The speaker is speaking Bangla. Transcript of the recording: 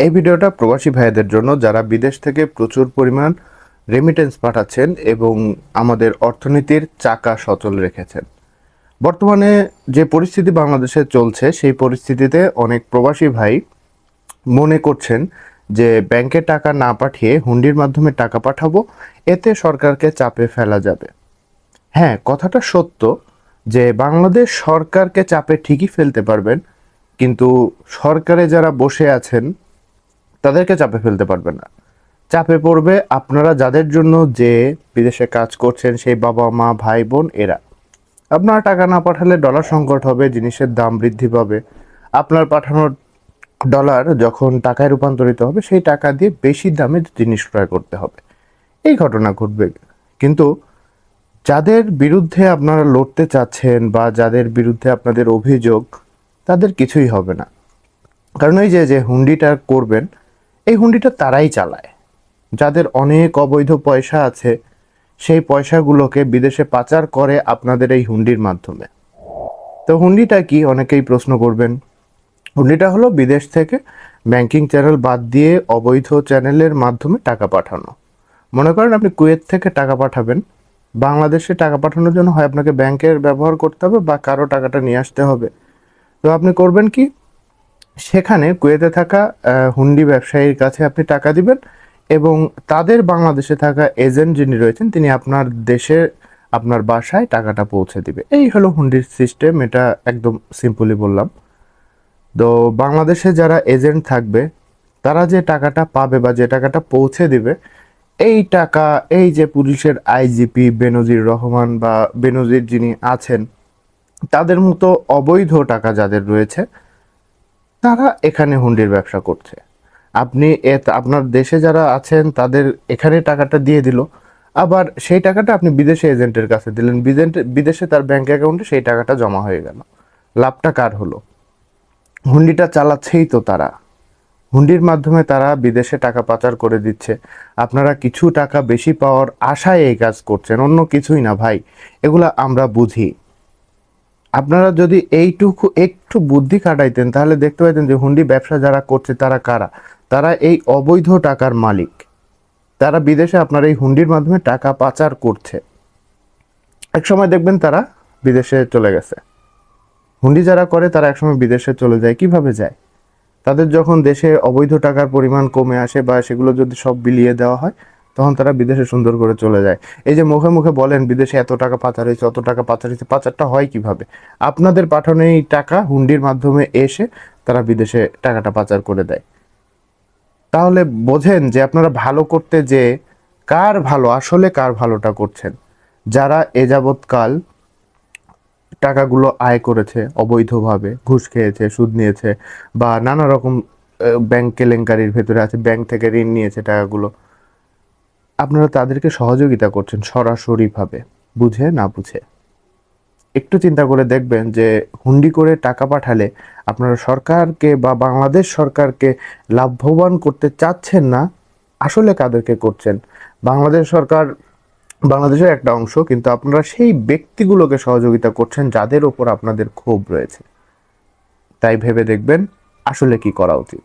এই ভিডিওটা প্রবাসী ভাইদের জন্য যারা বিদেশ থেকে প্রচুর পরিমাণ রেমিটেন্স পাঠাচ্ছেন এবং আমাদের অর্থনীতির চাকা সচল রেখেছেন। বর্তমানে যে পরিস্থিতি বাংলাদেশে চলছে, সেই পরিস্থিতিতে অনেক প্রবাসী ভাই মনে করছেন যে ব্যাংকে টাকা না পাঠিয়ে হুন্ডির মাধ্যমে টাকা পাঠাবো, এতে সরকারকে চাপে ফেলা যাবে। হ্যাঁ কথাটা সত্য যে বাংলাদেশ সরকারকে চাপে ঠিকই ফেলতে পারবেন, কিন্তু সরকারে যারা বসে আছেন তাদেরকে চাপে ফেলতে পারবেন না। চাপে পড়বে আপনারা যাদের জন্য যে বিদেশে কাজ করছেন সেই বাবা, মা, ভাই, বোন, এরা। আপনারা টাকা না পাঠালে ডলার সংকট হবে, জিনিসের দাম বৃদ্ধি পাবে। আপনার পাঠানোর ডলার যখন টাকায় রূপান্তরিত হবে, সেই টাকা দিয়ে বেশি দামে জিনিস ক্রয় করতে হবে। এই ঘটনা ঘটবে। কিন্তু যাদের বিরুদ্ধে আপনারা লড়তে চাচ্ছেন বা যাদের বিরুদ্ধে আপনাদের অভিযোগ, তাদের কিছুই হবে না। কারণ এই যে যে হুন্ডিটা করবেন এই হুন্ডিটা তারাই চালায়। যাদের অনেক অবৈধ পয়সা আছে, সেই পয়সাগুলোকে বিদেশে পাচার করে আপনাদের এই হুন্ডির মাধ্যমে। তো হুন্ডিটা কি? অনেকেই প্রশ্ন করবেন। হুন্ডিটা হলো বিদেশ থেকে ব্যাংকিং চ্যানেল বাদ দিয়ে অবৈধ চ্যানেলের মাধ্যমে টাকা পাঠানো। মনে করেন আপনি কুয়েত থেকে টাকা পাঠাবেন। বাংলাদেশে টাকা পাঠানোর জন্য হয় আপনাকে ব্যাংকের ব্যবহার করতে হবে বা কারও টাকাটা নিয়ে আসতে হবে। তো আপনি করবেন কি? সেখানে কুয়েতে থাকা হুন্ডি ব্যবসায়ীর কাছে আপনি টাকা দিবেন এবং তাদের বাংলাদেশে থাকা এজেন্ট যিনি রয়েছেন, তিনি আপনার দেশে আপনার বাসায় টাকাটা পৌঁছে দিবে। এই হলো হুন্ডির সিস্টেম এটা একদম সিম্পলি বললাম। তো বাংলাদেশে যারা এজেন্ট থাকবে, তারা যে টাকাটা পাবে বা যে টাকাটা পৌঁছে দিবে, এই টাকা, এই যে পুলিশের আইজিপি বেনজির রহমান বা বেনজির যিনি আছেন, তাদের মতো অবৈধ টাকা যাদের রয়েছে তারা এখানে হুন্ডির ব্যবসা করছে। আপনি আপনার দেশে যারা আছেন, তাদের এখানে টাকাটা দিয়ে দিল। আবার সেই টাকাটা আপনি বিদেশে এজেন্টের কাছে দিলেন। বিদেশে তার ব্যাংক অ্যাকাউন্টে সেই টাকাটা জমা হয়ে গেল। লাভটা কার হলো? হুন্ডিটা চালাচ্ছেই তো তারা। হুন্ডির মাধ্যমে তারা বিদেশে টাকা পাচার করে দিচ্ছে। আপনারা কিছু টাকা বেশি পাওয়ার আশায় এই কাজ করছেন, অন্য কিছুই না ভাই। এগুলা আমরা বুঝি। আপনারা যদি এইটুকু একটু বুদ্ধি খাটাইতেন, তাহলে দেখতে পাইতেন যে হুন্ডি ব্যবসা যারা করছে তারা কারা? তারা এই অবৈধ টাকার মালিক। তারা বিদেশে আপনার এই হুন্ডির মাধ্যমে টাকা পাচার করছে। এক সময় দেখবেন তারা বিদেশে চলে গেছে। হুন্ডি যারা করে, তারা একসময় বিদেশে চলে যায়। কীভাবে যায়? তাদের যখন দেশে অবৈধ টাকার পরিমাণ কমে আসে বা সেগুলো যদি সব বিলিয়ে দেওয়া হয় তখন তারা বিদেশে সুন্দর করে চলে যায়। এই যে মুখে মুখে বলেন, বিদেশে এত টাকা পাচার হয়েছে, অত টাকা পাচার হয়েছে, পাচারটা হয় কীভাবে? আপনাদের পাঠানো এই টাকা হুন্ডির মাধ্যমে এসে তারা বিদেশে টাকাটা পাচার করে দেয়। তাহলে বোঝেন যে আপনারা ভালো করতে যে কার ভালো, আসলে কার ভালোটা করছেন। যারা এ যাবৎকাল টাকাগুলো আয় করেছে, অবৈধভাবে ঘুষ খেয়েছে, সুদ নিয়েছে, বা নানা রকম ব্যাংক কেলেঙ্কারির ভেতরে আছে, ব্যাংক থেকে ঋণ নিয়েছে টাকাগুলো আপনারা তাদেরকে সহযোগিতা করছেন সরাসরিভাবে, বুঝে না বুঝে। একটু চিন্তা করে দেখবেন যে হুন্ডি করে টাকা পাঠালে আপনারা সরকারকে বা বাংলাদেশ সরকারকে লাভবান করতে চাচ্ছেন না, আসলে কাদেরকে করছেন? বাংলাদেশ সরকার, বাংলাদেশের একটা অংশ, কিন্তু আপনারা সেই ব্যক্তিগুলোকে সহযোগিতা করছেন যাদের ওপর আপনাদের ক্ষোভ রয়েছে। তাই ভেবে দেখবেন আসলে কি করা উচিত।